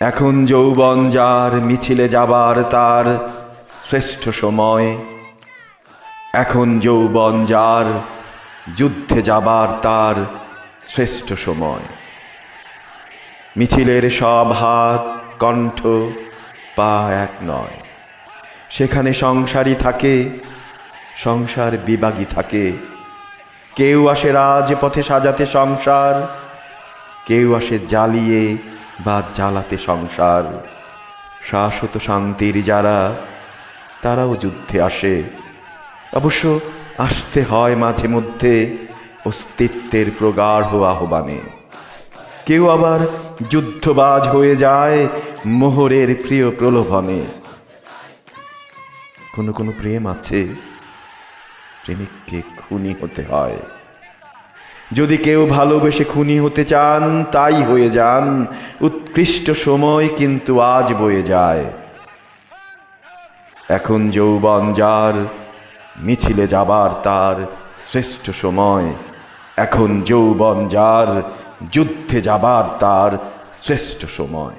এখন যৌবন যার মিছিলে যাবার তার শ্রেষ্ঠ সময়। এখন যৌবন যার যুদ্ধে যাবার তার শ্রেষ্ঠ সময়। মিছিলের সব হাত, কণ্ঠ পা এক নয়। সেখানে সংসারই থাকে, সংসার বিবাগী থাকে। কেউ আসে রাজপথে সাজাতে সংসার, কেউ আসে জ্বালিয়ে বা জ্বালাতে সংসার। শাশ্বত শান্তির যারা, তারাও যুদ্ধে আসে। অবশ্য আসতে হয় মাঝে মধ্যে অস্তিত্বের প্রগাঢ় আহ্বানে। কেউ আবার যুদ্ধবাজ হয়ে যায় মোহরের প্রিয় প্রলোভনে। কোনো কোনো প্রেম আছে, প্রেমিককে খুনি হতে হয়। যদি কেউ ভালোবেসে খুনি হতে চান, তাই হয়ে যান। উৎকৃষ্ট সময় কিন্তু আজ বয়ে যায়। এখন যৌবন যার, মিছিলে যাবার তার শ্রেষ্ঠ সময়। এখন যৌবন যার, যুদ্ধে যাবার তার শ্রেষ্ঠ সময়।